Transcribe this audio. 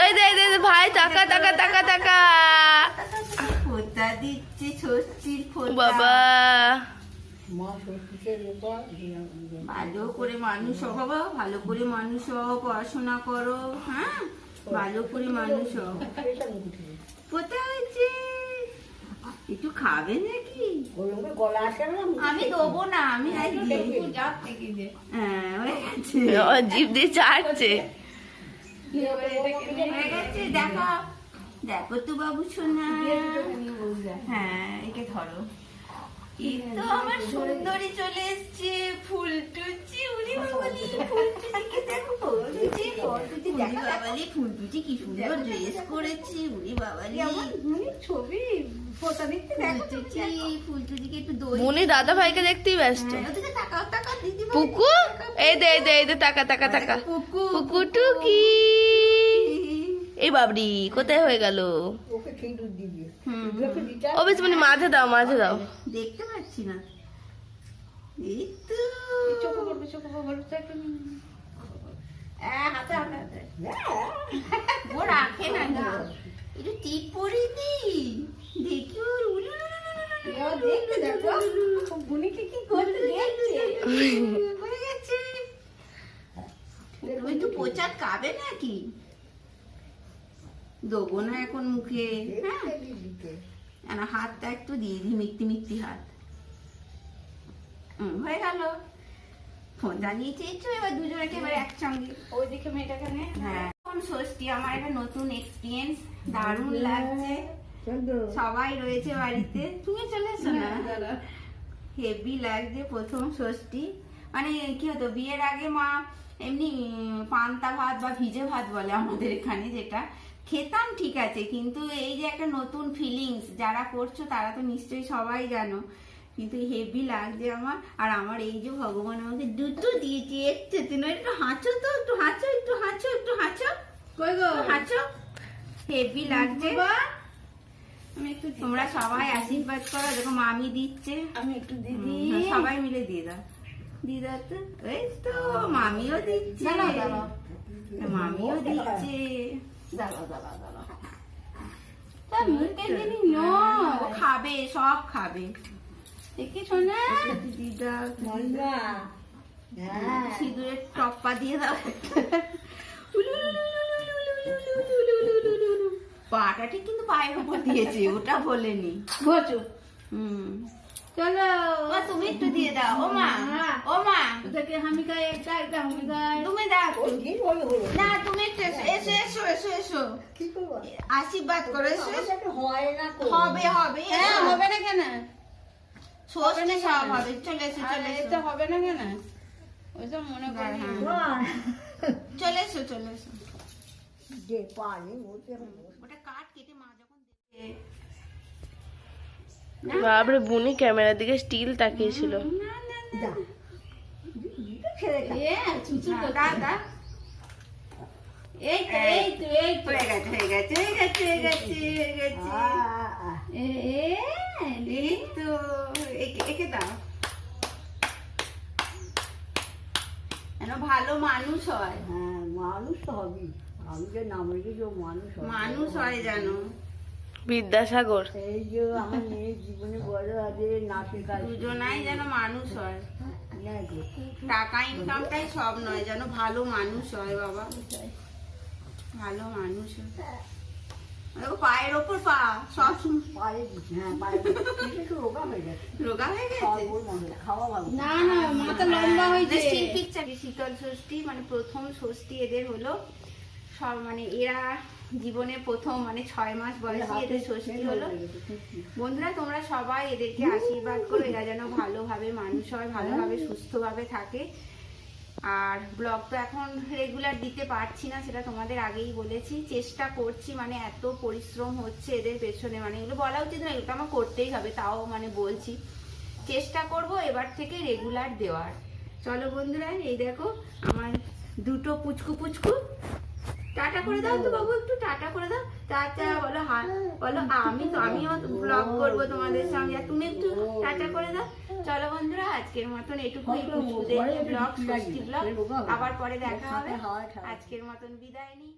এই দে দে ভাই তাকা তাকা তাকা তাকা। বাবা। ভালো করে মানুষ হও বাবা ভালো করে মানুষ হও পড়াশোনা করো হ্যাঁ? ভালো করে মানুষ হও। কোথায় হয়েছে। একটু খাবে নাকি? আমি দেবো না আমি হ্যাঁ, জিভ দিয়ে চাটছে। দেখো দেখো তো বাবু সোনা। হ্যাঁ এটা ধরো। তো আমার সুন্দরী চলে এসছে, ফুল টুচি উনি বাবলি ফুল টুচিকে দেখো উনি মনি দাদা ভাইকে দেখতেই ব্যস্ত। পুকু? এই দে দে এই দে টাকা তাকা টাকা পুকু টুকি। এই বাবরি কোথায় হয়ে গেল? বেশ মানে মাঝে দাও মাঝে দাও। দেখতে পাচ্ছি না। ও রাখে না একটু ওই তো নাকি না এখন মুখে হ্যাঁ হাতটা একটু দিয়ে দি মিত্তি মিত্তি হাত হয়ে গেল সন্ধ্যা এবার একেবারে একসঙ্গে। হ্যাঁ। ষষ্ঠী আমার একটা নতুন এক্সপিরিয়েন্স দারুণ লাগছে। সবাই রয়েছে বাড়িতে। তুমি চলে এসো না? হ্যাঁ, হেভি লাগছে প্রথম ষষ্ঠী। মানে কি হতো বিয়ের আগে মা এমনি পান্তা ভাত বা ভিজে ভাত বলে আমাদের এখানে যেটা। খেতাম ঠিক আছে কিন্তু এই যে একটা নতুন ফিলিংস যারা করছ তারা তো নিশ্চয়ই সবাই জানো। কিন্তু হেভি লাগছে আমার। আর আমার এই যে ভগবান আমাকে দুটো দিয়েছে একটু তিন একটু হাঁচো তো একটু হাঁচো একটু হাঁচো একটু হাঁচো। কই গো? হাঁচো। হেভি লাগছে। আমি একটু তোমরা সবাই আশীর্বাদ করো দেখো মামি দিচ্ছে। আমি একটু দিদি। হ্যাঁ, সবাই মিলে দিয়ে দাও। দিদা তো এই তো মামিও দিচ্ছে। মামিও দিচ্ছে। খাবে সব খাবে। হ্যাঁ। ওটা বলেনি। চলো। তুমি একটু দিয়ে দাও। ও মা ও মা। তোকে আমি এটা তুমি না তুমি একটু এসো এসো এসো এসো আশীর্বাদ করো হবে হবে হ্যাঁ হবে না কেন? ষষ্ঠী সব হবে চলে এসো চলে এসো। হবে না কেন? ওইসব মনে করি। হ্যাঁ, চলে এসো চলে এসো। ওটা কাট কেটে মা যখন দেবে বাপরে বুনি ক্যামেরার দিকে স্টিল তাকিয়েছিল। এই তো এই তো তো একে একে দাও যেন ভালো মানুষ হয় হ্যাঁ মানুষ তো হবেই আমি যে নাম রেখেছি মানুষ মানুষ হয় যেন বিদ্যাসাগর এই যে আমার মেয়ের জীবনে বড় নাচের কাজ দুজনাই যেন মানুষ হয়। টাকা ইনকামটাই সব নয় যেন ভালো মানুষ হয় বাবা ভালো মানুষ হয় পায়ের ওপর পা সব পায়ে হ্যাঁ পায়ে দিচ্ছি। কিন্তু একটু রোগা হয়ে গেছে। রোগা হয়ে গেছে? বল হয়, খাওয়া ভালো। না না মাথা লম্বা হয়েছে। স্টিল পিকচার শীতল ষষ্ঠী মানে প্রথম ষষ্ঠী এদের হলো। সব মানে এরা জীবনে প্রথম মানে ছয় মাস বয়সে এদের ষষ্ঠী হলো। বন্ধুরা তোমরা সবাই এদেরকে আশীর্বাদ করো। এরা যেন ভালোভাবে মানুষ হয় ভালোভাবে সুস্থভাবে থাকে। আর ব্লগ তো এখন রেগুলার দিতে পারছি না, সেটা তোমাদের আগেই বলেছি। চেষ্টা করছি মানে এত পরিশ্রম হচ্ছে এদের পেছনে মানে এগুলো বলা উচিত না এগুলো আমার করতেই হবে, তাও মানে বলছি। চেষ্টা করব এবার থেকে রেগুলার দেওয়ার। চলো বন্ধুরা, এই দেখো, আমার দুটো পুচকু পুচকু। টাটা করে দাও তো বাবু একটু, টাটা করে দাও। টাটা, বলো হ্যাঁ বলো আমি তো, আমিও ব্লগ করব তোমাদের সঙ্গে। তুমি একটু টাটা করে দাও। চলো বন্ধুরা আজকের মতন এটুকুই ব্লগ ব্লগ আবার পরে দেখা হবে। আজকের মতন বিদায় নিই